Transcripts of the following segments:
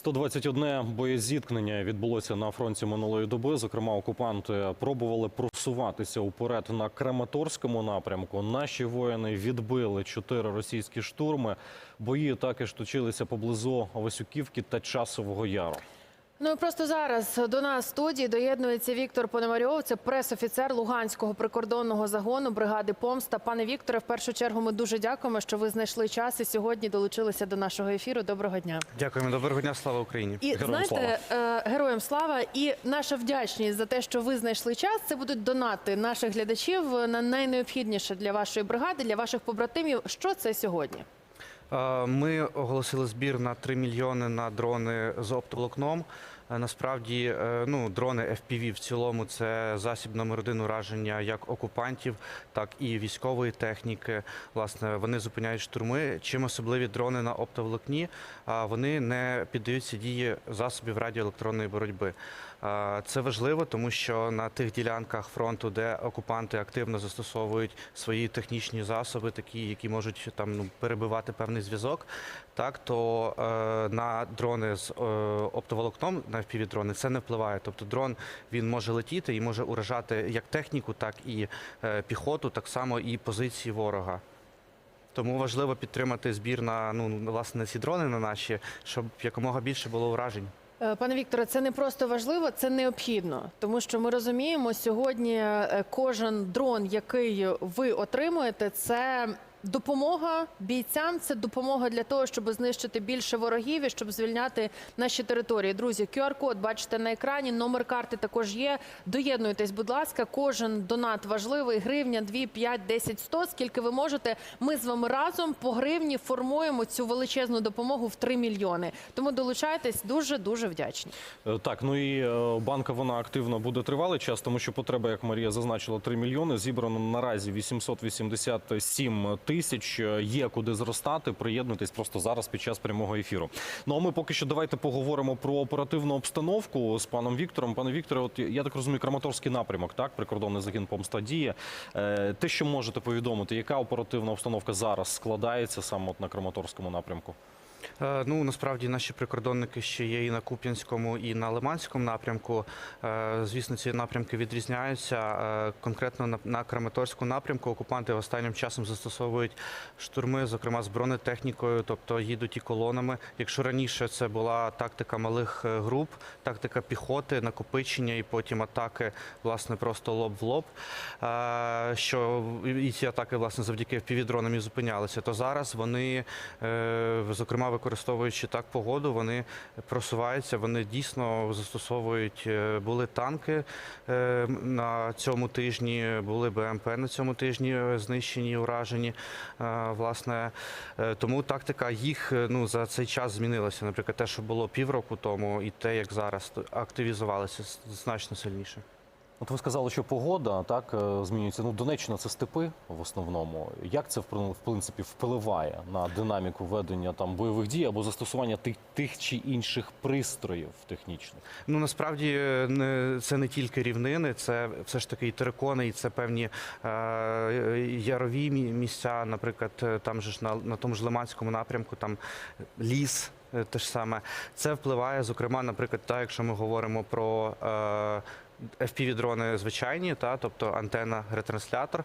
121 боєзіткнення відбулося на фронті минулої доби. Зокрема, окупанти пробували просуватися уперед на Краматорському напрямку. Наші воїни відбили чотири російські штурми. Бої також точилися поблизу Васюківки та Часового Яру. Ну і просто зараз до нас в студії доєднується Віктор Пономарьов, це пресофіцер Луганського прикордонного загону бригади Помста. Пане Вікторе, в першу чергу ми дуже дякуємо, що ви знайшли час і сьогодні долучилися до нашого ефіру. Доброго дня. Дякуємо, доброго дня, слава Україні. І Героям знаєте, е, героям слава і наша вдячність за те, що ви знайшли час. Це будуть донати наших глядачів на найнеобхідніше для вашої бригади, для ваших побратимів. Що це сьогодні? Е, Ми оголосили збір на 3 мільйони на дрони з оптоволокном. Е, Насправді, е, ну, дрони FPV в цілому це засіб номер один ураження як окупантів, так і військової техніки. Власне, вони зупиняють штурми. Чим особливі дрони на оптоволокні, вони не піддаються дії засобів радіоелектронної боротьби. Це важливо, тому що на тих ділянках фронту, де окупанти активно застосовують свої технічні засоби, такі, які можуть там ну, перебивати певний зв'язок, так то е, на дрони з е, оптоволокном, на впівдрони, це не впливає. Тобто дрон він може летіти і може уражати як техніку, так і е, піхоту, так само і позиції ворога. Тому важливо підтримати збір на ну власне ці дрони на наші, щоб якомога більше було уражень. Е, Пане Вікторе, це не просто важливо, це необхідно, тому що ми розуміємо, сьогодні е, кожен дрон, який ви отримуєте, це допомога бійцям, це допомога для того, щоб знищити більше ворогів і щоб звільняти наші території. Друзі, QR-код бачите на екрані. Номер карти також є. Доєднуйтесь, будь ласка. Кожен донат важливий. Гривня, 2, 5, 10, 100, Скільки ви можете. Ми з вами разом по гривні формуємо цю величезну допомогу в 3 мільйони. Тому долучайтесь дуже дуже вдячні. Е, Так, ну і е, банка вона активно буде тривалий час, тому що потреба, як Марія зазначила, 3 мільйони. Зібрано наразі 887 тисяч. Е, Є куди зростати. Приєднуйтесь просто зараз під час прямого ефіру. Ну а ми поки що давайте поговоримо про оперативну обстановку з паном Віктором. Пане Вікторе, от я так розумію, Краматорський напрямок, так, прикордонний загін помста діє. Е, Те, що можете повідомити, яка оперативна обстановка зараз складається саме от на Краматорському напрямку? Е, Ну насправді наші прикордонники ще є і на Куп'янському, і на Лиманському напрямку. Е, Звісно, ці напрямки відрізняються. Е, Конкретно на, Краматорському напрямку окупанти останнім часом застосовують штурми, зокрема з бронетехнікою, тобто їдуть і колонами. Якщо раніше це була тактика малих груп, тактика піхоти, накопичення і потім атаки, власне, просто лоб в лоб. Що і ці атаки, власне, завдяки півдронам і зупинялися, то зараз вони, е, використовуючи так погоду, вони просуваються, вони дійсно застосовують. е, Були танки е, на цьому тижні, були БМП на цьому тижні е, знищені, уражені. Власне, тому тактика їх ну за цей час змінилася. Наприклад, те, що було півроку тому, і те, як зараз с- значно сильніше. От ви сказали, що погода так е, змінюється. Ну, Донеччина це степи в основному. Як це в принципі впливає на динаміку ведення там бойових дій або застосування тих, тих чи інших пристроїв технічних? Ну насправді е, не це не тільки рівнини, це все ж таки і терикони, і це певні е, ярові місця. Наприклад, е, там же ж на, на тому ж Лиманському напрямку, там ліс. Те ж саме це впливає, зокрема, наприклад, так, якщо ми говоримо про е, FPV-дрони звичайні, та тобто антенна, ретранслятор.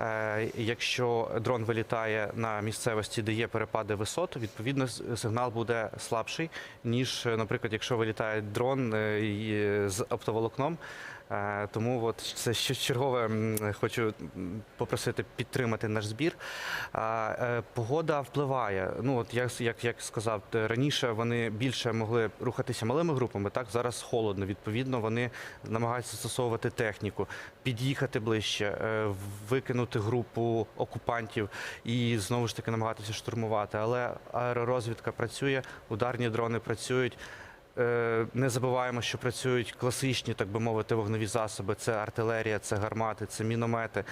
Е, якщо дрон вилітає на місцевості, де є перепади висот, відповідно сигнал буде слабший, ніж, наприклад, якщо вилітає дрон е, з оптоволокном. Е, Тому от це ще чергове хочу попросити підтримати наш збір. Е, Погода впливає. Ну от як, як, як сказав, раніше вони більше могли рухатися малими групами. Так зараз холодно. Відповідно, вони намагаються застосовувати техніку, під'їхати ближче, е, викинути групу окупантів і знову ж таки намагатися штурмувати. Але аеророзвідка працює, ударні дрони працюють. Е, Не забуваємо, що працюють класичні, так би мовити, вогневі засоби. Це артилерія, це гармати, це міномети.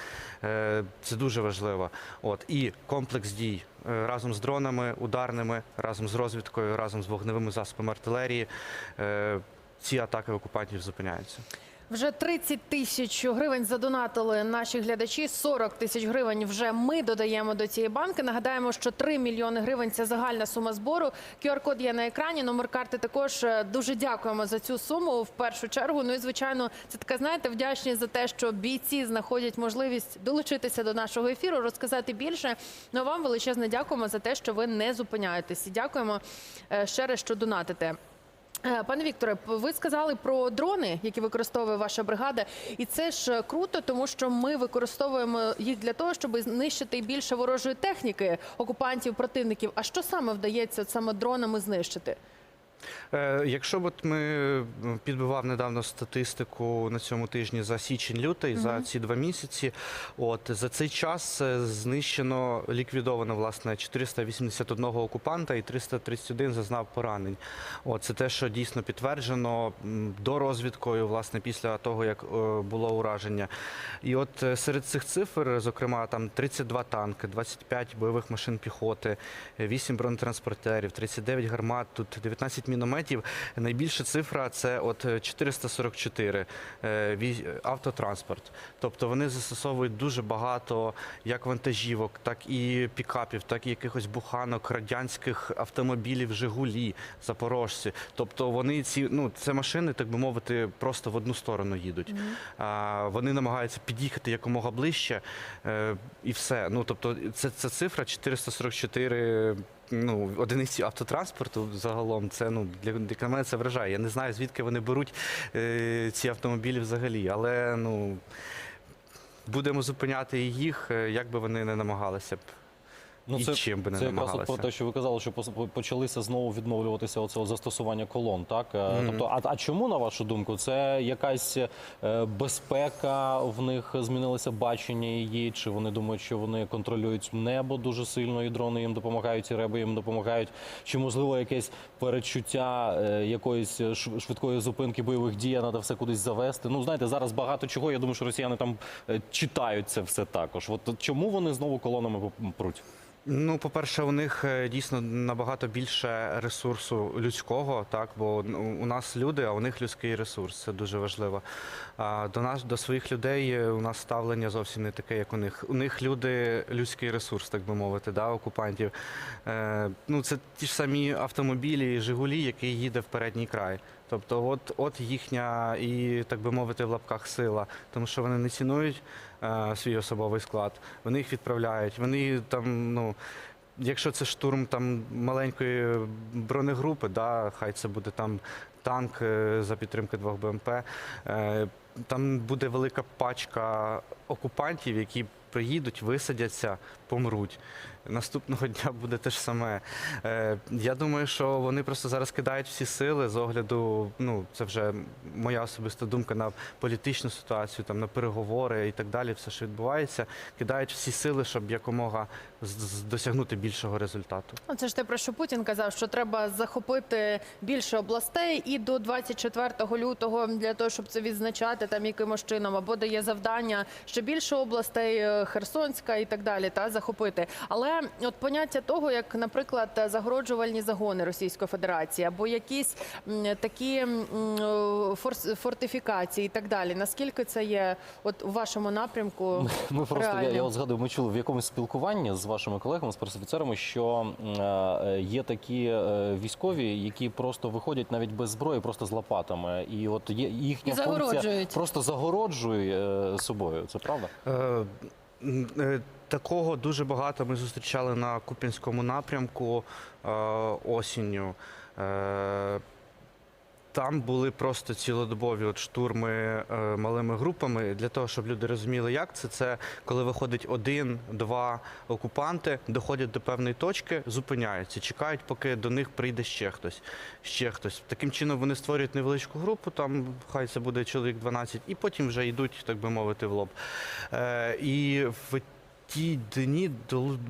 Е, Це дуже важливо. От і комплекс дій е, разом з дронами, ударними, разом з розвідкою, разом з вогневими засобами артилерії. Ці атаки окупантів зупиняються. Вже 30 тисяч гривень задонатили наші глядачі. 40 тисяч гривень вже ми додаємо до цієї банки. Нагадаємо, що 3 мільйони гривень це загальна сума збору. QR-код є на екрані. Номер карти також Е, дуже дякуємо за цю суму в першу чергу. Ну і звичайно, це така знаєте, вдячні за те, що бійці знаходять можливість долучитися до нашого ефіру, розказати більше. Ну а вам величезне дякуємо за те, що ви не зупиняєтесь. І дякуємо е, ще раз, що донатите. Е, Пане Вікторе, ви сказали про дрони, які використовує ваша бригада, і це ж е, круто, тому що ми використовуємо їх для того, щоб знищити більше ворожої техніки окупантів, противників. А що саме вдається саме дронами знищити? Е, Якщо б от ми м, підбивав недавно статистику на цьому тижні за січень-лютий, за ці два місяці, от за цей час е, знищено, ліквідовано власне 481 окупанта і 331 зазнав поранень. От це те, що дійсно підтверджено до розвідкою, власне, після того як е, було ураження. І от е, серед цих цифр, зокрема, там 32 танки, 25 бойових машин піхоти, 8 бронетранспортерів, 39 гармат, тут 19 мінометів. Найбільша цифра це от е, 444 е, автотранспорт. Тобто вони застосовують дуже багато як вантажівок, так і пікапів, так і якихось буханок, радянських автомобілів, Жигулі, Запорожці. Тобто вони ці ну це машини, так би мовити, просто в одну сторону їдуть. А, вони намагаються під'їхати якомога ближче, е, і все. Ну тобто, це, це цифра 444 ну, одиниці автотранспорту загалом. Це ну для, для мене це вражає. Я не знаю, звідки вони беруть е, ці автомобілі взагалі, але ну. Будемо зупиняти їх, е, як би вони не намагалися б. І чим би не це якраз от про те, що ви казали, що почалися знову відновлюватися оцього застосування колон. Так Е, тобто, а, а чому на вашу думку, це якась е, безпека в них змінилося бачення її? Чи вони думають, що вони контролюють небо дуже сильно, і дрони їм допомагають, і реби їм допомагають? Чи можливо якесь передчуття е, якоїсь шв- швидкої зупинки бойових дій, треба все кудись завести? Ну знаєте, зараз багато чого. Я думаю, що росіяни там читають це все також. От чому вони знову колонами пруть? Ну, по-перше, у них е, дійсно набагато більше ресурсу людського, так бо у нас люди, а у них людський ресурс. Це дуже важливо. А до нас, до своїх людей, е, у нас ставлення зовсім не таке, як у них. У них люди людський ресурс, так би мовити, да, окупантів. Е, ну, це ті ж самі автомобілі, Жигулі, який їде в передній край. Тобто, от, от їхня і так би мовити, в лапках сила, тому що вони не цінують свій особовий склад, вони їх відправляють. Вони там, ну. Якщо це штурм там маленької бронегрупи, да, хай це буде там танк е, за підтримки двох БМП. е, Там буде велика пачка окупантів, які приїдуть, висадяться, помруть. Наступного дня буде те ж саме. Е, Я думаю, що вони просто зараз кидають всі сили з огляду. Ну це вже моя особиста думка на політичну ситуацію, там на переговори і так далі. Все, що відбувається, кидають всі сили, щоб якомога досягнути більшого результату. Ну, Це ж те, про що Путін казав, що треба захопити більше областей і до 24 лютого для того, щоб це відзначати там якимось чином, або дає завдання ще більше областей, е, Херсонська і так далі, та захопити. Але от поняття того, як, наприклад, загороджувальні загони Російської Федерації, або якісь такі фортифікації і так далі. Наскільки це є от у вашому напрямку? Ми просто я, я от згадую, ми чули в якомусь спілкуванні з вашими колегами, з пресофіцерами, що е, є такі е, військові, які просто виходять навіть без зброї, просто з лопатами, і от є їхня І функція просто загороджує е, собою. Це правда? Такого дуже багато ми зустрічали на Куп'янському напрямку е, осінню. Е, Там були просто цілодобові от штурми е, малими групами для того, щоб люди розуміли, як це. Це коли виходить один-два окупанти, доходять до певної точки, зупиняються, чекають, поки до них прийде ще хтось. Ще хтось. Таким чином вони створюють невеличку групу, там хай це буде чоловік 12, і потім вже йдуть, так би мовити, в лоб. І в ті дні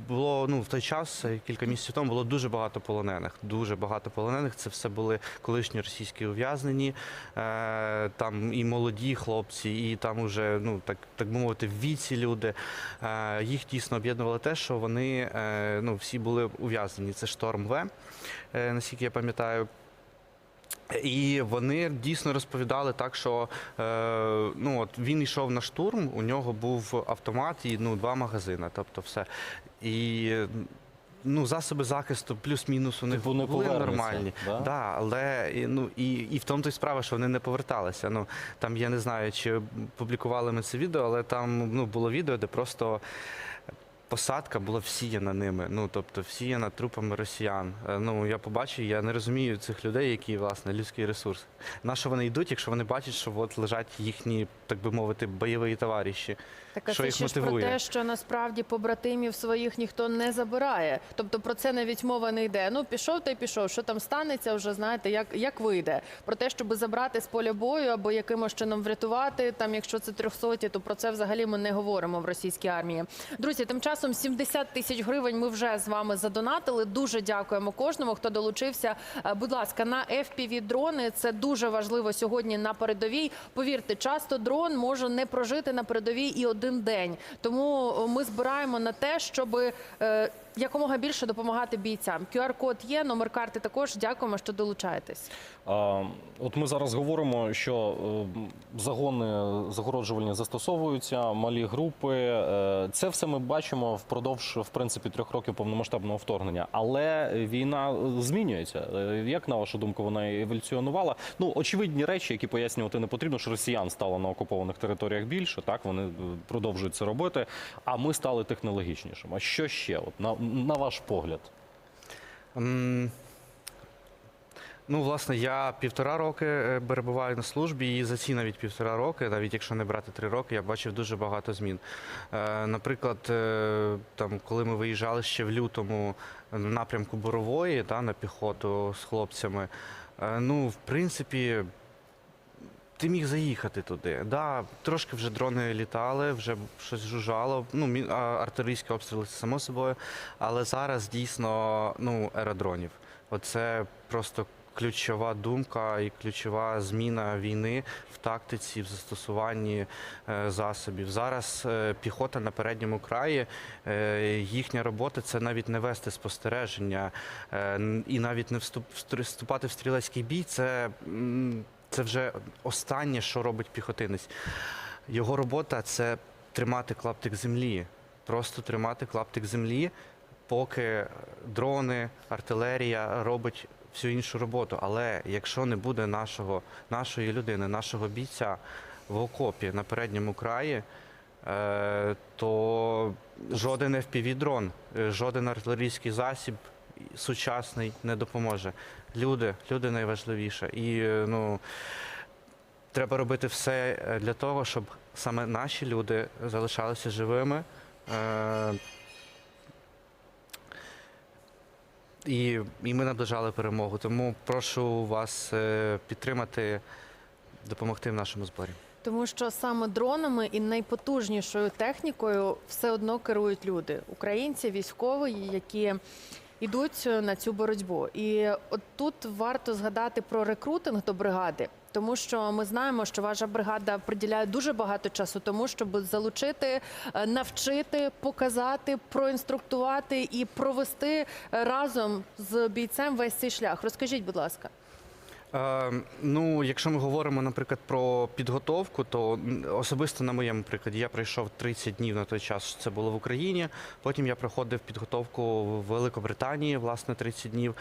було ну в той час, е, кілька місяців тому, було дуже багато полонених. Дуже багато полонених. Це все були колишні російські ув'язнені, е, там і молоді хлопці, і там уже, ну так так би мовити, в віці люди. Е, їх дійсно об'єднувало те, що вони е, ну всі були ув'язнені. Це шторм В, е, наскільки я пам'ятаю. І вони дійсно розповідали так, що е, ну, от він йшов на штурм, у нього був автомат і ну, два магазини, тобто все. І ну, засоби захисту плюс-мінус у них Типу, були нормальні. да? Да, але і, ну, і, і в тому то й справа, що вони не поверталися. Ну, там я не знаю, чи публікували ми це відео, але там ну, було відео, де просто. Посадка була всіяна ними, ну тобто всіяна трупами росіян. Е, Ну я побачив, я не розумію цих людей, які власне людський ресурс. На що вони йдуть, якщо вони бачать, що от лежать їхні, так би мовити, бойові товариші. Так, а Що це їх ще ж про те, що насправді побратимів своїх ніхто не забирає. Тобто про це навіть мова не йде. Ну пішов та й пішов. Що там станеться, вже знаєте, як, як вийде. Про те, щоб забрати з поля бою або якимось чином врятувати. Там, якщо це трьохсоті, то про це взагалі ми не говоримо в російській армії. Друзі, тим часом 70 тисяч гривень ми вже з вами задонатили. Дуже дякуємо кожному, хто долучився. Е, Будь ласка, на fpv дрони це дуже важливо сьогодні на передовій. Повірте, часто дрон може не прожити на передовій і один день. Тому е, ми збираємо на те, щоб е, якомога більше допомагати бійцям. QR-код є, номер карти також. Дякуємо, що долучаєтесь. А, От ми зараз говоримо, що е, загони загороджувальні застосовуються, малі групи. Е, Це все ми бачимо впродовж в принципі трьох років повномасштабного вторгнення. Але війна змінюється. Е, Як на вашу думку, вона еволюціонувала? Ну очевидні речі, які пояснювати не потрібно, що росіян стало на окупованих територіях більше. Так вони продовжують це робити. А ми стали технологічнішими. А що ще? От на, на ваш погляд? Ну, власне, я півтора роки е, перебуваю на службі, і за ці навіть півтора роки, навіть якщо не брати три роки, я бачив дуже багато змін. Е, Наприклад, е, там, коли ми виїжджали ще в лютому в напрямку Борової та, на піхоту з хлопцями, ну, в принципі, ти міг заїхати туди. Да, трошки вже дрони літали, вже щось жужжало. Ну, артилерійські обстріли само собою. Але зараз дійсно ну, ера дронів. Оце просто ключова думка і ключова зміна війни в тактиці, в застосуванні е, засобів. Зараз е, піхота на передньому краї, е, їхня робота це навіть не вести спостереження і навіть не вступ, вступати в стрілецький бій. Це, це вже останнє, що робить піхотинець. Його робота це тримати клаптик землі. Просто тримати клаптик землі, поки дрони, артилерія робить всю іншу роботу. Але якщо не буде нашого, нашої людини, нашого бійця в окопі на передньому краї, е, то жоден FPV-дрон, е, жоден артилерійський засіб сучасний не допоможе. Люди, люди найважливіше. І е, ну, треба робити все е, для того, щоб саме наші люди залишалися живими. Е, і, і ми наближали перемогу. Тому прошу вас е, підтримати, допомогти в нашому зборі. Тому що саме дронами і найпотужнішою технікою все одно керують люди, українці, військові, які йдуть на цю боротьбу. І от тут варто згадати про рекрутинг до бригади. Тому що ми знаємо, що ваша бригада приділяє дуже багато часу тому, щоб залучити, е, навчити, показати, проінструктувати і провести е, разом з бійцем весь цей шлях. Розкажіть, будь ласка. Е, ну, якщо ми говоримо, наприклад, про підготовку, то особисто на моєму прикладі я пройшов 30 днів на той час. Це було в Україні. Потім я проходив підготовку в Великобританії, власне, 30 днів.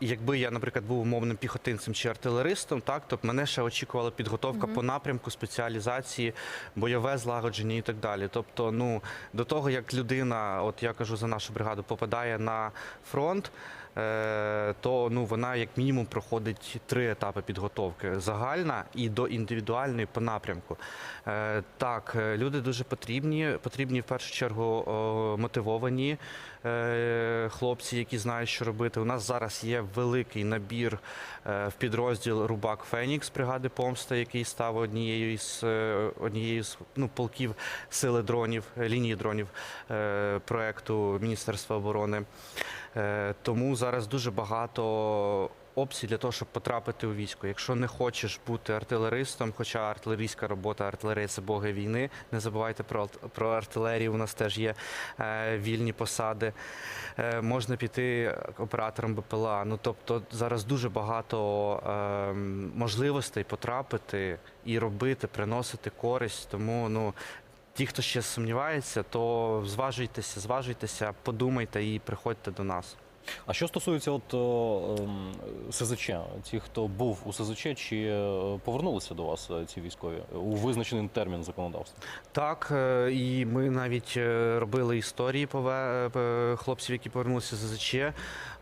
І якби я, наприклад, був умовним піхотинцем чи артилеристом, так то б мене ще очікувала підготовка по напрямку спеціалізації, бойове злагодження і так далі. Тобто, ну до того як людина, от я кажу за нашу бригаду, попадає на фронт. Е, То ну вона як мінімум проходить три етапи підготовки: загальна і до індивідуальної по напрямку. Е, Так, е, люди дуже потрібні. Потрібні в першу чергу мотивовані хлопці, які знають, що робити. У нас зараз є великий набір е, в підрозділ Рубак Фенікс бригади Помста, який став однією із е, однією з ну, полків сили дронів, е, лінії дронів е, проекту Міністерства оборони. Е, Тому зараз дуже багато опцій для того, щоб потрапити у військо. Якщо не хочеш бути артилеристом, хоча артилерійська робота, артилерія це боги війни. Не забувайте про, про артилерію. У нас теж є е, вільні посади. Е, можна піти оператором БПЛА. Ну тобто зараз дуже багато е, можливостей потрапити і робити, приносити користь. Тому ну. Ті, хто ще сумнівається, то зважуйтеся, зважуйтеся, подумайте і приходьте до нас. А що стосується от о, ем, СЗЧ, ті, хто був у СЗЧ, чи е, повернулися до вас е, ці військові у визначений термін законодавства? Так, е, і ми навіть е, робили історії е, хлопців, які повернулися з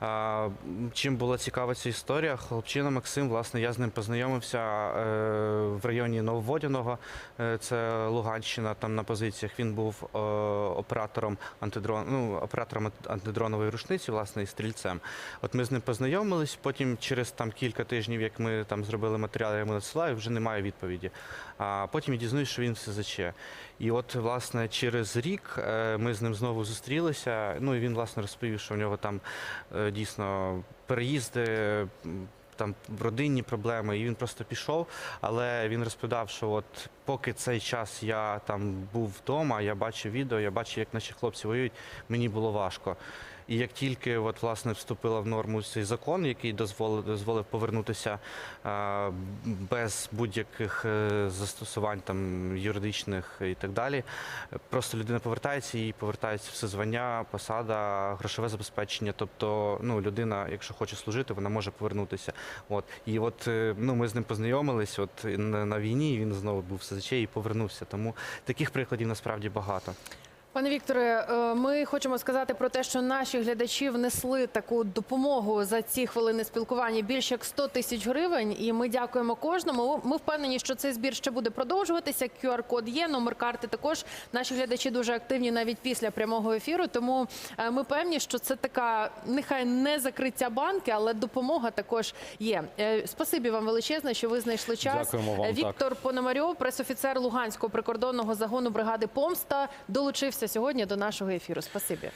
м, Чим була цікава ця історія? Хлопчина Максим, власне, я з ним познайомився е, в районі Нововодяного, е, це Луганщина. Там на позиціях він був е, оператором антидрон, ну, оператором антидронової рушниці, власне, стрільцем. От ми з ним познайомились. Потім через там кілька тижнів, як ми там зробили матеріал, я йому надсилаю, вже немає відповіді. А потім я дізнаюсь, що він в СЗЧ. І от, власне, через рік е, ми з ним знову зустрілися. Ну і він власне розповів, що в нього там е, дійсно переїзди. Там родинні проблеми, і він просто пішов. Але він розповідав, що от поки цей час я там був вдома, я бачив відео, я бачив, як наші хлопці воюють, мені було важко. І як тільки от, власне, вступила в норму цей закон, який дозволив, дозволив повернутися е, без будь-яких е, застосувань там, юридичних і так далі, просто людина повертається і повертається все звання, посада, грошове забезпечення. Тобто, ну, людина, якщо хоче служити, вона може повернутися. От. І от е, ну, ми з ним познайомились от, на, на війні, він знову був в СЗЧ і повернувся. Тому таких прикладів насправді багато. Пане Вікторе, е, ми хочемо сказати про те, що наші глядачі внесли таку допомогу за ці хвилини спілкування більше як 100 тисяч гривень. І ми дякуємо кожному. Ми впевнені, що цей збір ще буде продовжуватися. QR-код є, номер карти також. Наші глядачі дуже активні навіть після прямого ефіру. Тому е, ми певні, що це така нехай не закриття банки, але допомога також є. Е, Спасибі вам величезне, що ви знайшли час. Дякуємо вам. Віктор Пономарьов, пресофіцер Луганського прикордонного загону бригади Помста, долучився сьогодні до нашого ефіру. Спасибі.